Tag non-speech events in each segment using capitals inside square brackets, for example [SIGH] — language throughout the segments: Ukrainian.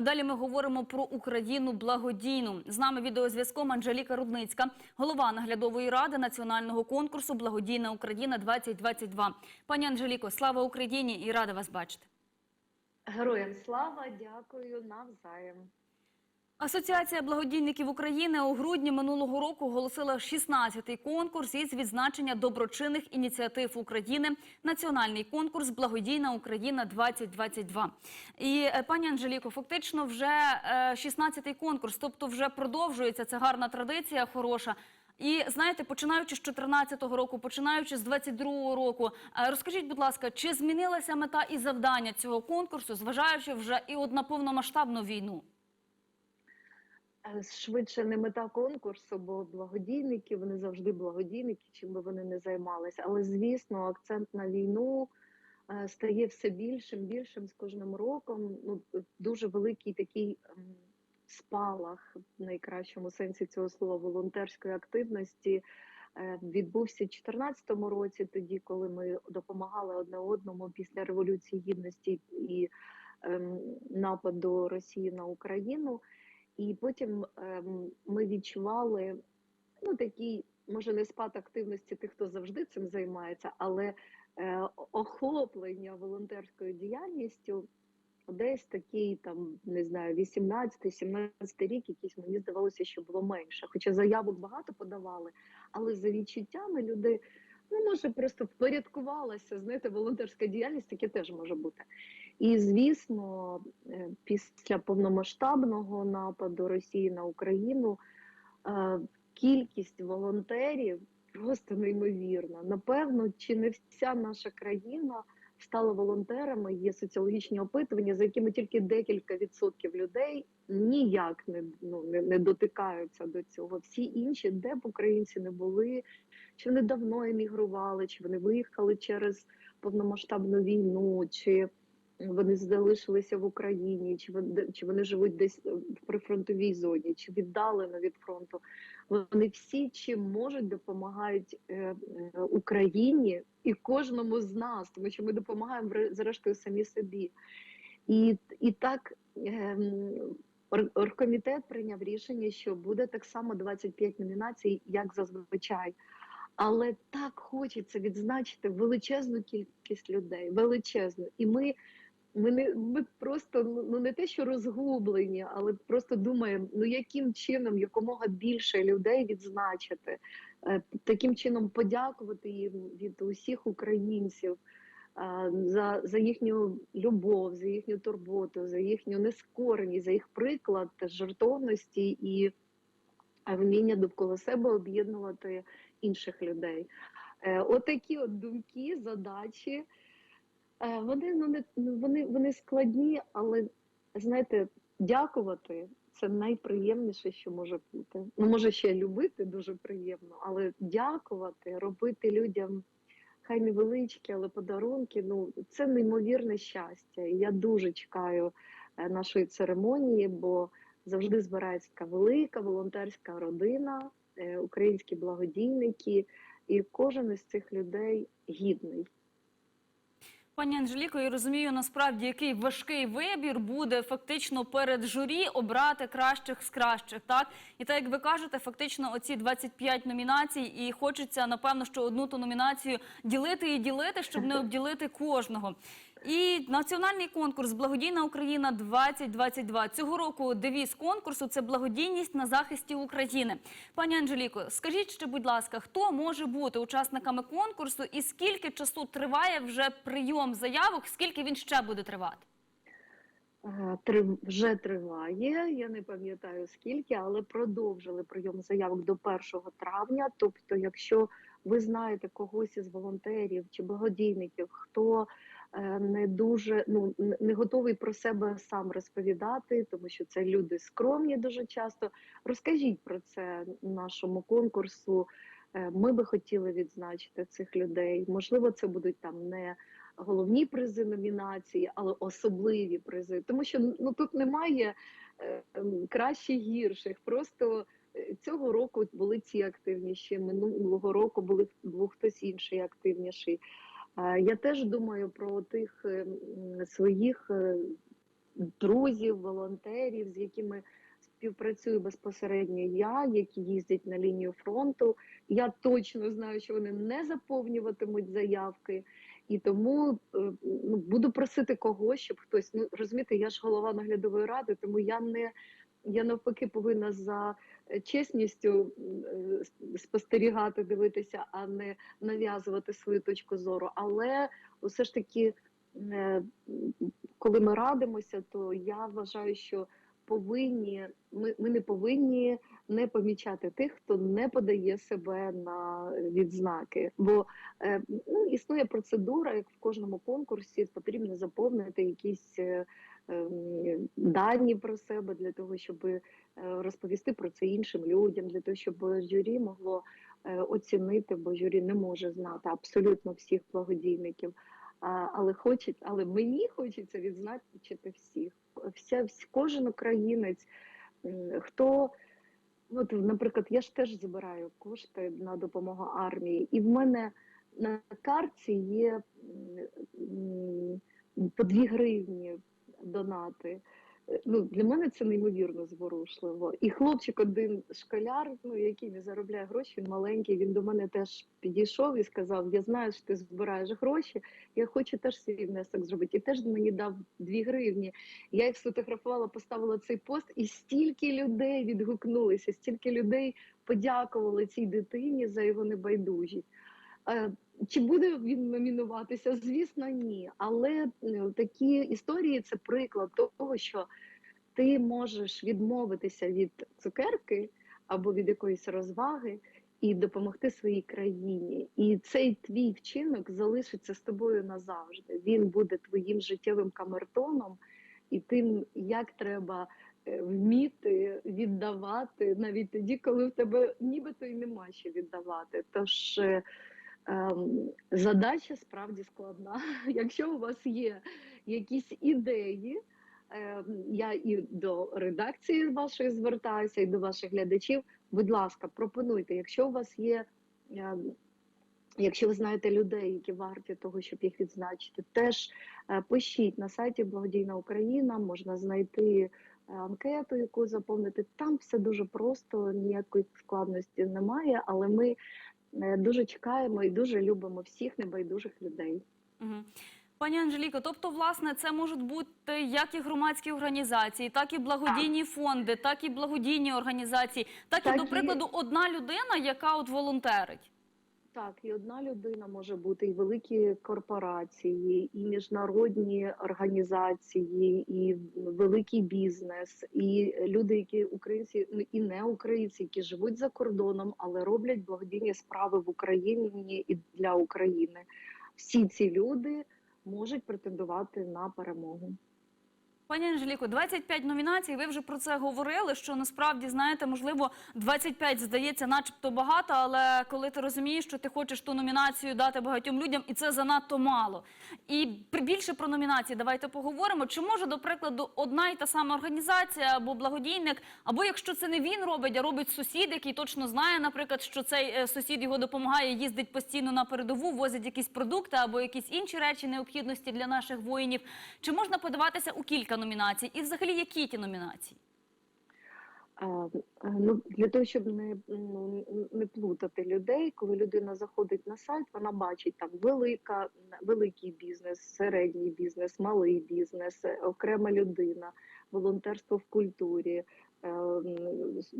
А далі ми говоримо про Україну благодійну. З нами відеозв'язком Анжеліка Рудницька, голова наглядової ради національного конкурсу Благодійна Україна 2022 Пані Анжеліко, слава Україні і рада вас бачити. Героям слава, дякую навзаєм. Асоціація благодійників України у грудні минулого року оголосила 16-й конкурс із відзначення доброчинних ініціатив України. Національний конкурс Благодійна Україна 2022 І е, пані Анжеліко, фактично вже е, 16-й конкурс, тобто вже продовжується ця гарна традиція, хороша. І знаєте, починаючи з 2014 року, починаючи з 22 року, е, розкажіть, будь ласка, чи змінилася мета і завдання цього конкурсу, зважаючи вже і на повномасштабну війну? Е, Швидше не мета конкурсу, бо благодійники вони завжди благодійники, чим би вони не займалися. Але звісно, акцент на війну е, стає все більшим, більшим з кожним роком. Ну дуже великий такий ем, спалах в найкращому сенсі цього слова волонтерської активності. е, Відбувся в 2014 році, тоді, коли ми допомагали одне одному після революції гідності і ем, нападу Росії на Україну. І потім ем, ми відчували ну такий, може, не спад активності тих, хто завжди цим займається, але е, охоплення волонтерською діяльністю десь такий там, не знаю, 18-17 рік, якийсь мені здавалося, що було менше. Хоча заявок багато подавали, але за відчуттями люди. Ну, може, просто впорядкувалася, знаєте, волонтерська діяльність таке теж може бути. І звісно, е, після повномасштабного нападу Росії на Україну е, кількість волонтерів просто неймовірна. Напевно, чи не вся наша країна стала волонтерами, є соціологічні опитування, за якими тільки декілька відсотків людей ніяк не, ну, не, не дотикаються до цього. Всі інші, де б українці не були, чи вони давно емігрували, чи вони виїхали через повномасштабну війну, чи вони залишилися в Україні, чи вони, чи вони живуть десь в прифронтовій зоні, чи віддалено від фронту. Вони всі чим можуть допомагають е, е, Україні і кожному з нас, тому що ми допомагаємо зрештою самі собі. І, і так ем, оргкомітет прийняв рішення, що буде так само 25 номінацій, як зазвичай. Але так хочеться відзначити величезну кількість людей, величезну. І ми, ми, не, ми просто ну не те, що розгублені, але просто думаємо, ну яким чином якомога більше людей відзначити, е, таким чином подякувати їм від усіх українців е, за, за їхню любов, за їхню турботу, за їхню нескореність, за їх приклад жертовності і вміння довкола себе об'єднувати інших людей. Е, Отакі от думки, задачі. Е, Вони вони, вони складні, але знаєте, дякувати це найприємніше, що може бути. Ну, може ще любити дуже приємно, але дякувати, робити людям хай невеличкі, але подарунки. Ну це неймовірне щастя. І я дуже чекаю е, нашої церемонії, бо завжди збирається така велика волонтерська родина, е, українські благодійники, і кожен із цих людей гідний. Пані Анжеліко, я розумію насправді, який важкий вибір буде фактично перед журі обрати кращих з кращих. Так і так як ви кажете, фактично оці 25 номінацій, і хочеться напевно, що одну ту номінацію ділити і ділити, щоб не обділити кожного. І національний конкурс Благодійна Україна 2022 цього року. Девіз конкурсу це благодійність на захисті України. Пані Анжеліко, скажіть ще, будь ласка, хто може бути учасниками конкурсу і скільки часу триває вже прийом заявок? Скільки він ще буде тривати? Три вже триває. Я не пам'ятаю скільки, але продовжили прийом заявок до 1 травня. Тобто, якщо ви знаєте когось із волонтерів чи благодійників, хто не дуже ну не готовий про себе сам розповідати, тому що це люди скромні дуже часто. Розкажіть про це нашому конкурсу. Е, Ми би хотіли відзначити цих людей. Можливо, це будуть там не головні призи номінації, але особливі призи. Тому що ну тут немає е, краще гірших. Просто е, цього року були ці активніші, минулого року були був хтось інший активніший. Я теж думаю про тих е, своїх е, друзів, волонтерів, з якими співпрацюю безпосередньо я, які їздять на лінію фронту. Я точно знаю, що вони не заповнюватимуть заявки. І тому е, ну, буду просити когось, щоб хтось ну розумієте, я ж голова наглядової ради, тому я не я навпаки повинна за е, чесністю е, спостерігати, дивитися, а не нав'язувати свою точку зору. Але все ж таки, е, коли ми радимося, то я вважаю, що повинні ми, ми не повинні не помічати тих, хто не подає себе на відзнаки. Бо ну, існує процедура, як в кожному конкурсі потрібно заповнити якісь дані про себе для того, щоб е, розповісти про це іншим людям, для того, щоб журі могло е, оцінити, бо журі не може знати абсолютно всіх благодійників. Але хочуть, але мені хочеться відзначити всіх. Вся, кожен українець, хто, от, наприклад, я ж теж збираю кошти на допомогу армії, і в мене на картці є по 2 гривні донати. Е, Ну, для мене це неймовірно зворушливо. І хлопчик, один школяр, ну який не заробляє гроші, він маленький. Він до мене теж підійшов і сказав: Я знаю, що ти збираєш гроші, я хочу теж свій внесок зробити. І теж мені дав 2 гривні. Я їх сфотографувала, поставила цей пост, і стільки людей відгукнулися, стільки людей подякували цій дитині за його небайдужість. Е, Чи буде він номінуватися? Звісно, ні. Але е, такі історії це приклад того, що ти можеш відмовитися від цукерки або від якоїсь розваги і допомогти своїй країні. І цей твій вчинок залишиться з тобою назавжди. Він буде твоїм життєвим камертоном і тим, як треба е, вміти віддавати навіть тоді, коли в тебе нібито й нема що віддавати. Тож задача справді складна. [LAUGHS] Якщо у вас є якісь ідеї, ем, я і до редакції вашої звертаюся, і до ваших глядачів. Будь ласка, пропонуйте, якщо у вас є. ем, Якщо ви знаєте людей, які варті того, щоб їх відзначити, теж е, пишіть на сайті Благодійна Україна, можна знайти е, анкету, яку заповнити. Там все дуже просто, ніякої складності немає, але ми дуже чекаємо і дуже любимо всіх небайдужих людей. Угу. Пані Анжеліко, тобто, власне, це можуть бути як і громадські організації, так і благодійні фонди, так і благодійні організації, так, Так і, до і- прикладу, одна людина, яка от волонтерить. Так, і одна людина може бути, і великі корпорації, і міжнародні організації, і великий бізнес, і люди, які українці ну, і не українці, які живуть за кордоном, але роблять благодійні справи в Україні і для України. Всі ці люди можуть претендувати на перемогу. Пані Анжеліко, 25 номінацій. Ви вже про це говорили. Що насправді знаєте, можливо, 25 здається, начебто багато, але коли ти розумієш, що ти хочеш ту номінацію дати багатьом людям, і це занадто мало. І більше про номінації давайте поговоримо. Чи може, до прикладу, одна і та сама організація або благодійник, або якщо це не він робить, а робить сусід, який точно знає, наприклад, що цей е, сусід його допомагає, їздить постійно на передову, возить якісь продукти або якісь інші речі необхідності для наших воїнів. Чи можна подаватися у кілька номінацій? І взагалі які ті номінації? Ну, для того, щоб не, ну, не плутати людей, коли людина заходить на сайт, вона бачить там велика, великий бізнес, середній бізнес, малий бізнес, окрема людина, волонтерство в культурі, е,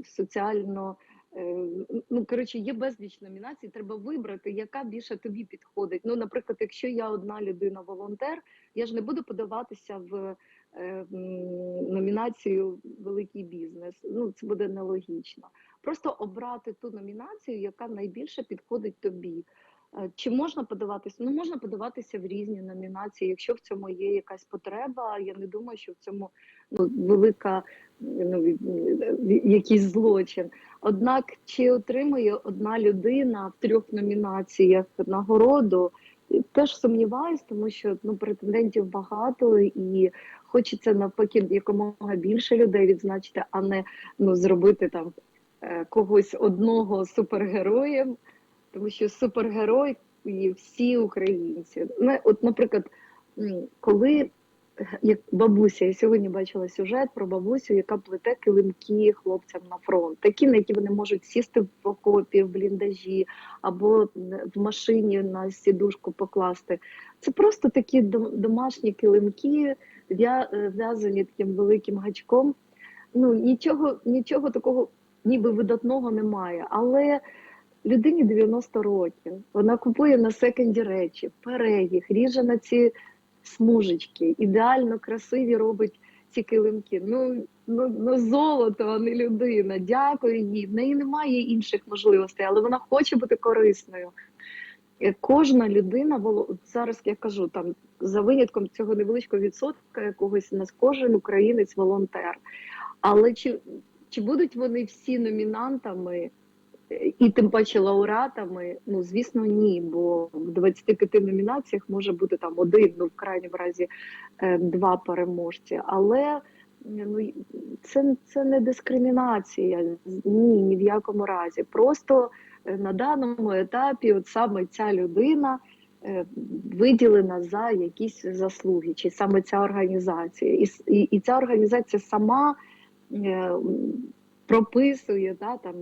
соціально. е, Ну, коротше, є безліч номінацій, треба вибрати, яка більше тобі підходить. Ну, наприклад, якщо я одна людина волонтер, я ж не буду подаватися в номінацію Великий бізнес. Ну це буде нелогічно. Просто обрати ту номінацію, яка найбільше підходить тобі. Е, Чи можна подаватися? Ну можна подаватися в різні номінації, якщо в цьому є якась потреба. Я не думаю, що в цьому ну, велика ну, якийсь злочин. Однак чи отримує одна людина в трьох номінаціях нагороду? Теж сумніваюсь, тому що ну претендентів багато, і хочеться навпаки якомога більше людей відзначити, а не ну зробити там е, когось одного супергероєм, тому що супергерой і всі українці. Ну, от, наприклад, коли як бабуся. Я сьогодні бачила сюжет про бабусю, яка плете килимки хлопцям на фронт, такі, на які вони можуть сісти в окопі, в бліндажі або в машині на сідушку покласти. Це просто такі дом- домашні килимки, в'я- е, в'язані таким великим гачком. Ну нічого, нічого такого, ніби видатного немає. Але людині 90 років. Вона купує на секонді речі, пере їх, ріже на ці смужечки, ідеально красиві робить ці килимки. Ну, ну, ну золото, а не людина. Дякую їй. В неї немає інших можливостей, але вона хоче бути корисною. Кожна людина зараз я кажу там за винятком цього невеличкого відсотка якогось нас кожен українець волонтер. Але чи, чи будуть вони всі номінантами і тим паче лауреатами? Ну звісно, ні. Бо в 25 номінаціях може бути там один, ну в крайньому разі е, два переможці. Але ну це, це не дискримінація. Ні, ні в якому разі. Просто на даному етапі, от саме ця людина. е, Виділена за якісь заслуги, чи саме ця організація, і, і, і ця організація сама е, прописує да, там,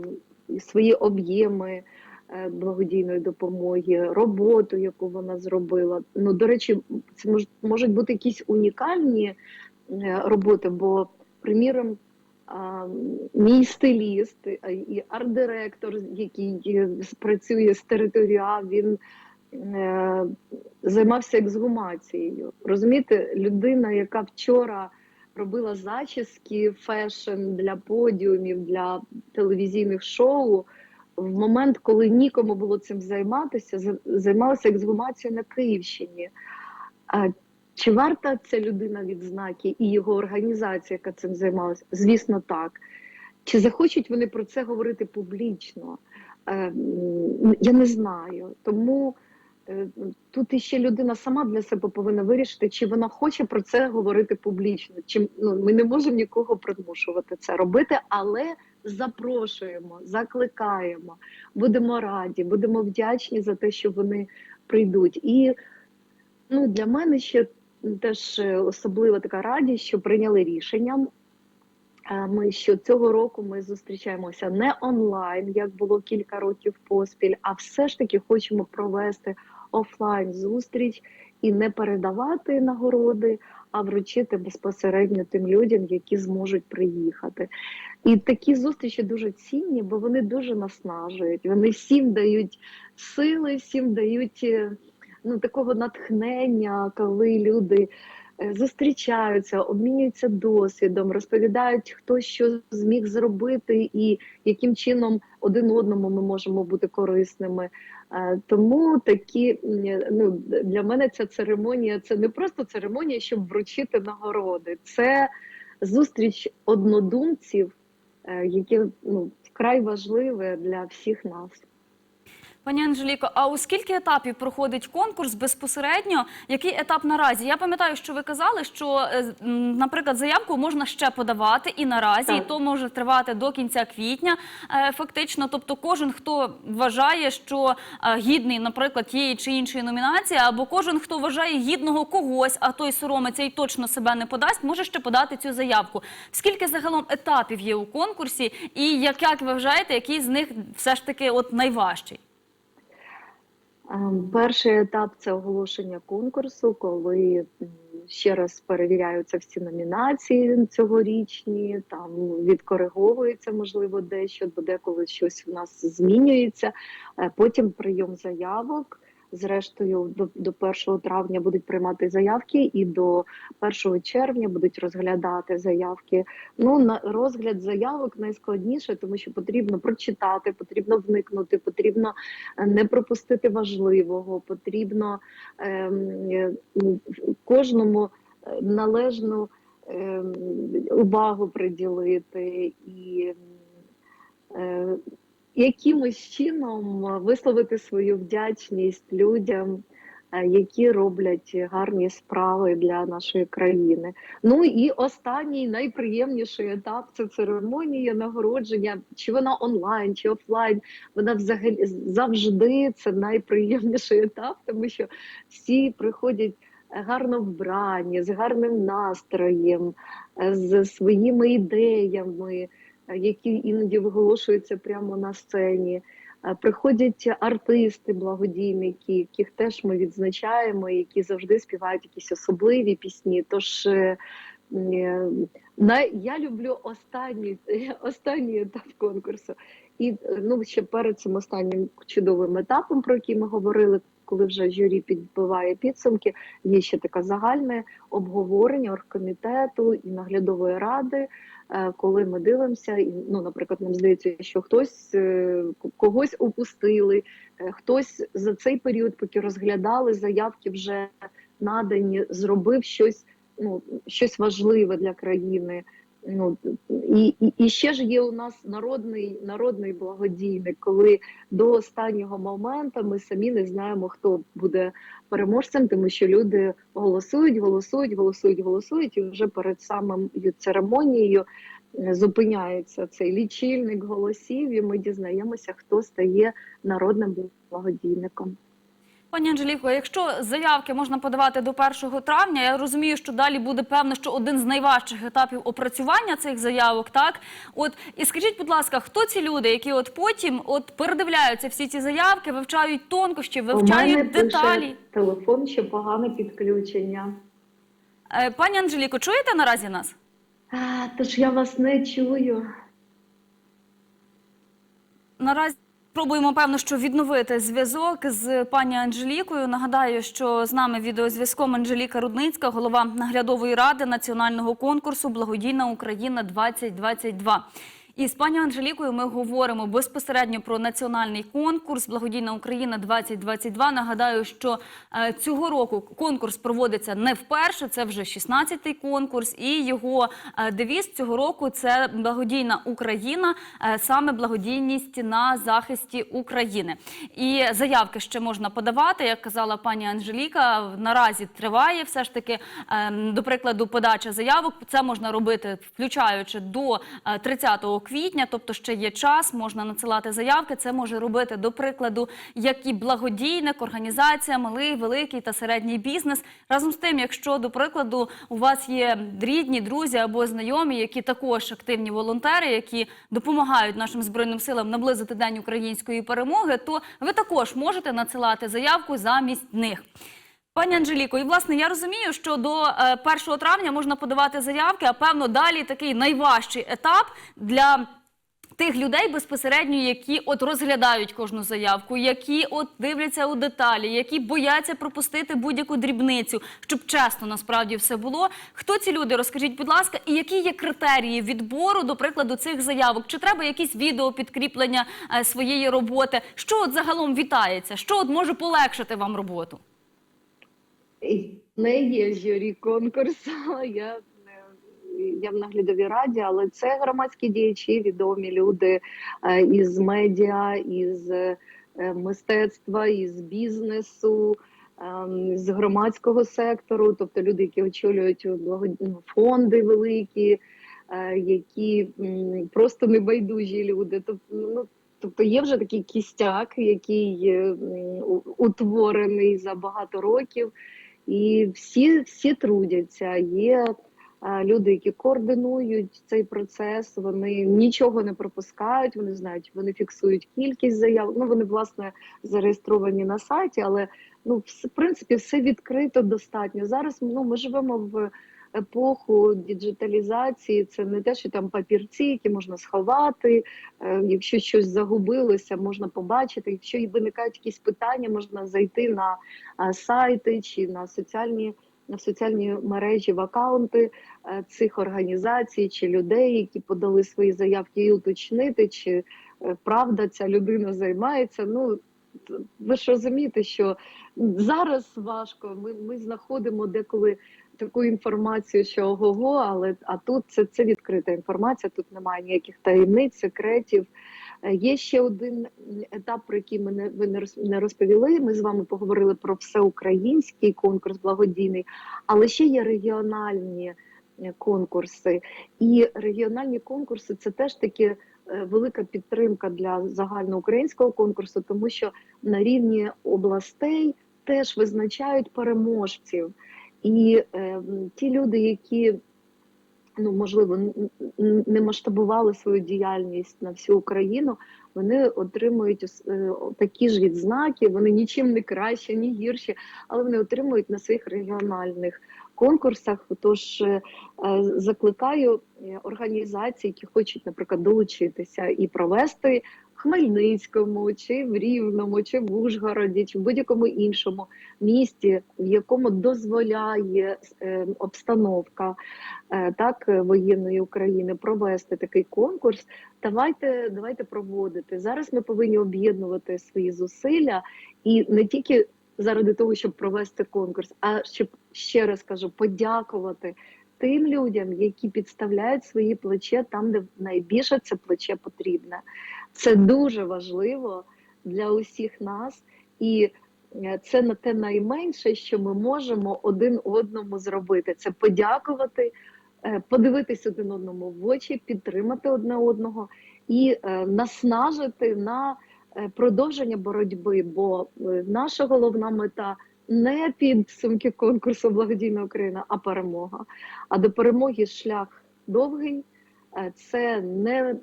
свої об'єми е, благодійної допомоги, роботу, яку вона зробила. Ну, до речі, це мож, можуть бути якісь унікальні е, роботи, бо, приміром, мій стиліст е, і арт-директор, який е, працює з територіа, він е, займався ексгумацією. Розумієте, людина, яка вчора робила зачіски, фешн для подіумів, для телевізійних шоу. В момент, коли нікому було цим займатися, займалася ексгумацією на Київщині. Чи варта ця людина відзнаки і його організація, яка цим займалася? Звісно, так. Чи захочуть вони про це говорити публічно? Е, Я не знаю. Тому е, тут іще людина сама для себе повинна вирішити, чи вона хоче про це говорити публічно. Чи ну, ми не можемо нікого примушувати це робити, але запрошуємо, закликаємо, будемо раді, будемо вдячні за те, що вони прийдуть. І ну, для мене ще теж е, особлива така радість, що прийняли рішення. Е, Ми що цього року ми зустрічаємося не онлайн, як було кілька років поспіль, а все ж таки хочемо провести офлайн зустріч і не передавати нагороди, а вручити безпосередньо тим людям, які зможуть приїхати. І такі зустрічі дуже цінні, бо вони дуже наснажують. Вони всім дають сили, всім дають е, ну, такого натхнення, коли люди е, зустрічаються, обмінюються досвідом, розповідають, хто що зміг зробити і яким чином один одному ми можемо бути корисними. Е, Тому такі ну для мене ця церемонія це не просто церемонія, щоб вручити нагороди, це зустріч однодумців, е, які ну вкрай важливе для всіх нас. Пані Анжеліко, а у скільки етапів проходить конкурс безпосередньо? Який етап наразі? Я пам'ятаю, що ви казали, що, е, наприклад, заявку можна ще подавати і наразі, і то може тривати до кінця квітня. е, Фактично, тобто, кожен, хто вважає, що е, гідний, наприклад, тієї чи іншої номінації, або кожен, хто вважає гідного когось, а той соромиться і точно себе не подасть, може ще подати цю заявку. Скільки загалом етапів є у конкурсі, і як, як ви вважаєте, який з них все ж таки от найважчий? Ем, Перший етап це оголошення конкурсу, коли ще раз перевіряються всі номінації цьогорічні, там відкориговується, можливо, дещо, бо деколи щось у нас змінюється. Е, Потім прийом заявок. Зрештою, до, до 1 травня будуть приймати заявки, і до 1 червня будуть розглядати заявки. Ну на розгляд заявок найскладніше, тому що потрібно прочитати, потрібно вникнути, потрібно е, не пропустити важливого, потрібно ем, е, кожному е, належну ем, увагу приділити і е, якимось чином висловити свою вдячність людям, е, які роблять гарні справи для нашої країни. Ну і останній найприємніший етап це церемонія нагородження, чи вона онлайн, чи офлайн. Вона взагалі завжди це найприємніший етап, тому що всі приходять гарно вбрані, з гарним настроєм, е, з своїми ідеями, е, які іноді виголошуються прямо на сцені. Е, Приходять артисти, благодійники, яких теж ми відзначаємо, які завжди співають якісь особливі пісні. Тож е, е, я люблю останній, [LAUGHS] останній етап конкурсу. І ну, ще перед цим останнім чудовим етапом, про який ми говорили, коли вже журі підбиває підсумки, є ще таке загальне обговорення оргкомітету і наглядової ради, коли ми дивимося, ну, наприклад, нам здається, що хтось е, когось упустили, е, хтось за цей період, поки розглядали заявки, вже надані, зробив щось, ну щось важливе для країни. Ну і, і, і ще ж є у нас народний народний благодійник, коли до останнього моменту ми самі не знаємо, хто буде переможцем, тому що люди голосують, голосують, голосують, голосують, і вже перед самим церемонією е, зупиняється цей лічильник голосів, і ми дізнаємося, хто стає народним благодійником. Пані Анжеліко, якщо заявки можна подавати до 1 травня, я розумію, що далі буде певно, що один з найважчих етапів опрацювання цих заявок, так от і скажіть, будь ласка, хто ці люди, які от потім от передивляються всі ці заявки, вивчають тонкощі, У мене вивчають пише деталі? телефон, що погане підключення. Е, Пані Анжеліко, чуєте наразі нас? А, тож я вас не чую. Наразі пробуємо певно, що відновити зв'язок з пані Анжелікою. Нагадаю, що з нами відеозв'язком Анжеліка Рудницька, голова наглядової ради національного конкурсу Благодійна Україна 2022 І з пані Анжелікою ми говоримо безпосередньо про національний конкурс Благодійна Україна 2022 Нагадаю, що е, цього року конкурс проводиться не вперше. Це вже 16-й конкурс, і його е, девіз цього року це благодійна Україна, е, саме благодійність на захисті України. І заявки ще можна подавати, як казала пані Анжеліка. Наразі триває все ж таки е, до прикладу подача заявок. Це можна робити, включаючи до е, 30 квітня, тобто ще є час, можна надсилати заявки. Це може робити до прикладу, як і благодійник, організація, малий, великий та середній бізнес. Разом з тим, якщо до прикладу у вас є рідні, друзі або знайомі, які також активні волонтери, які допомагають нашим збройним силам наблизити день української перемоги, то ви також можете надсилати заявку замість них. Пані Анжеліко, і власне я розумію, що до е, 1 травня можна подавати заявки, а певно далі такий найважчий етап для тих людей безпосередньо, які от розглядають кожну заявку, які от дивляться у деталі, які бояться пропустити будь-яку дрібницю, щоб чесно насправді все було. Хто ці люди? Розкажіть, будь ласка, і які є критерії відбору, до прикладу, цих заявок? Чи треба якісь відео підкріплення е, своєї роботи? Що от загалом вітається? Що от може полегшити вам роботу? Не є журі конкурсу. [LAUGHS] Я, я в наглядовій раді, але це громадські діячі, відомі люди е, із медіа, із е, мистецтва, із бізнесу, ем, з громадського сектору, тобто люди, які очолюють благодійні фонди великі, е, які просто небайдужі люди. Тобто, ну, Тобто є вже такий кістяк, який е, утворений за багато років, і всі, всі трудяться. Є люди, які координують цей процес, вони нічого не пропускають, вони знають, вони фіксують кількість заяв. Ну вони власне зареєстровані на сайті, але ну в принципі все відкрито достатньо. Зараз ну ми живемо в епоху діджиталізації. Це не те, що там папірці, які можна сховати. Е, Якщо щось загубилося, можна побачити. Якщо і виникають якісь питання, можна зайти на сайти чи на соціальні. На соціальні мережі в акаунти е, цих організацій чи людей, які подали свої заявки, і уточнити, чи е, правда ця людина займається. Ну ви ж розумієте, що зараз важко. Ми, ми знаходимо деколи таку інформацію, що ого-го, але а тут це, це відкрита інформація. Тут немає ніяких таємниць, секретів. Е, Є ще один етап, про який ми не ви не роз- розповіли. Ми з вами поговорили про всеукраїнський конкурс благодійний, але ще є регіональні е, конкурси. І регіональні конкурси це теж таки е, велика підтримка для загальноукраїнського конкурсу, тому що на рівні областей теж визначають переможців. І е, ті люди, які ну можливо не масштабували свою діяльність на всю Україну, вони отримують е, такі ж відзнаки. Вони нічим не краще, ні гірші, але вони отримують на своїх регіональних конкурсах. Тож е, е, закликаю е, організації, які хочуть, наприклад, долучитися і провести Хмельницькому, чи в Рівному, чи в Ужгороді, чи в будь-якому іншому місті, в якому дозволяє е, обстановка е, так воєнної України провести такий конкурс. Давайте давайте проводити зараз. Ми повинні об'єднувати свої зусилля і не тільки заради того, щоб провести конкурс, а щоб ще раз кажу, подякувати тим людям, які підставляють свої плече там, де найбільше це плече потрібне. Це дуже важливо для усіх нас, і е, це на те найменше, що ми можемо один одному зробити. Це подякувати, е, подивитись один одному в очі, підтримати одне одного і е, наснажити на продовження боротьби. Бо наша головна мета не підсумки конкурсу Благодійна Україна, а перемога. А до перемоги шлях довгий. Е, Це не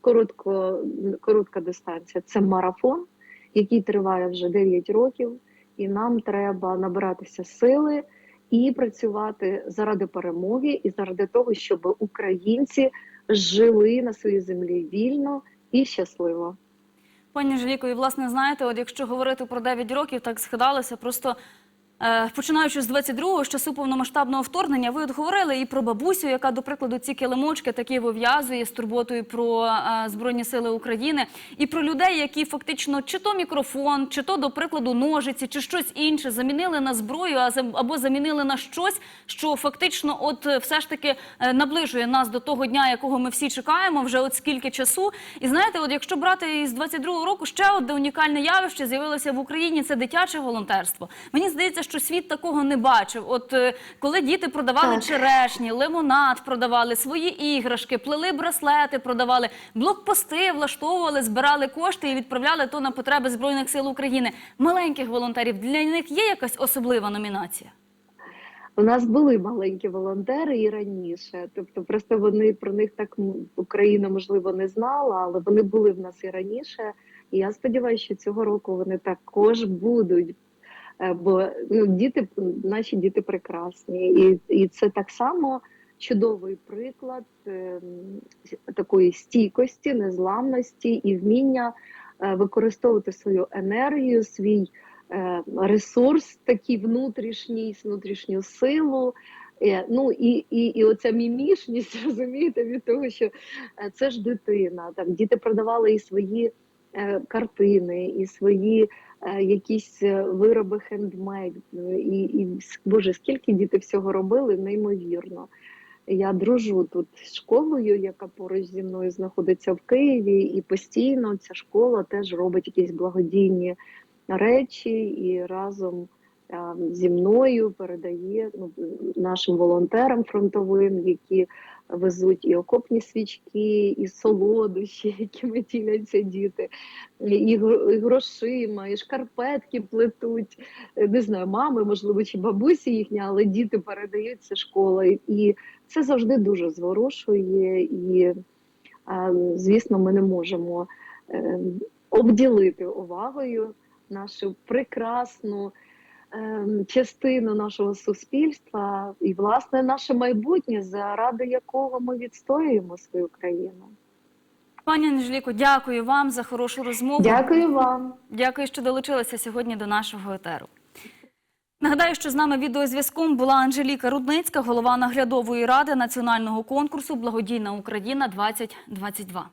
коротко, коротка дистанція, це марафон, який триває вже 9 років, і нам треба набиратися сили і працювати заради перемоги, і заради того, щоб українці жили на своїй землі вільно і щасливо. Пані Анжеліко, і власне знаєте, от якщо говорити про 9 років, так згадалося, просто починаючи з 22-го, з часу повномасштабного вторгнення, ви от говорили і про бабусю, яка, до прикладу, ці килимочки такі вив'язує з турботою про е, Збройні Сили України, і про людей, які фактично чи то мікрофон, чи то, до прикладу, ножиці, чи щось інше замінили на зброю, або замінили на щось, що фактично, от е, все ж таки е, наближує нас до того дня, якого ми всі чекаємо, вже от скільки часу. І знаєте, от якщо брати із 22-го року, ще одне унікальне явище з'явилося в Україні. Це дитяче волонтерство. Мені здається, що світ такого не бачив. От е, коли діти продавали Так. черешні, лимонад продавали, свої іграшки, плели браслети, продавали, блокпости влаштовували, збирали кошти і відправляли то на потреби збройних сил України. Маленьких волонтерів для них є якась особлива номінація. У нас були маленькі волонтери і раніше. Тобто, просто вони про них так Україна можливо не знала, але вони були в нас і раніше. І я сподіваюся, що цього року вони також будуть. Е, Бо ну, діти, наші діти прекрасні, і, і це так само чудовий приклад ем, такої стійкості, незламності і вміння е, використовувати свою енергію, свій е, ресурс, такий внутрішній, внутрішню силу. Е, Ну і, і, і оця мімішність, [LAUGHS] розумієте, від того, що е, це ж дитина. Там діти продавали і свої е, картини, і свої е, якісь е, вироби хендмейд. І, і боже, скільки діти всього робили, неймовірно. Я дружу тут з школою, яка поруч зі мною знаходиться в Києві, і постійно ця школа теж робить якісь благодійні речі і разом зі мною передає ну, нашим волонтерам фронтовим, які везуть і окопні свічки, і солодощі, [LAUGHS] якими діляться діти, і грошима, і шкарпетки плетуть. Не знаю, мами, можливо, чи бабусі їхні, але діти передають це школою. І це завжди дуже зворушує. І, звісно, ми не можемо е, обділити увагою нашу прекрасну ем, частину нашого суспільства і, власне, наше майбутнє, заради якого ми відстоюємо свою країну. Пані Анжеліко, дякую вам за хорошу розмову. Дякую вам. Дякую, що долучилися сьогодні до нашого етеру. Нагадаю, що з нами відеозв'язком була Анжеліка Рудницька, голова наглядової ради національного конкурсу Благодійна Україна 2022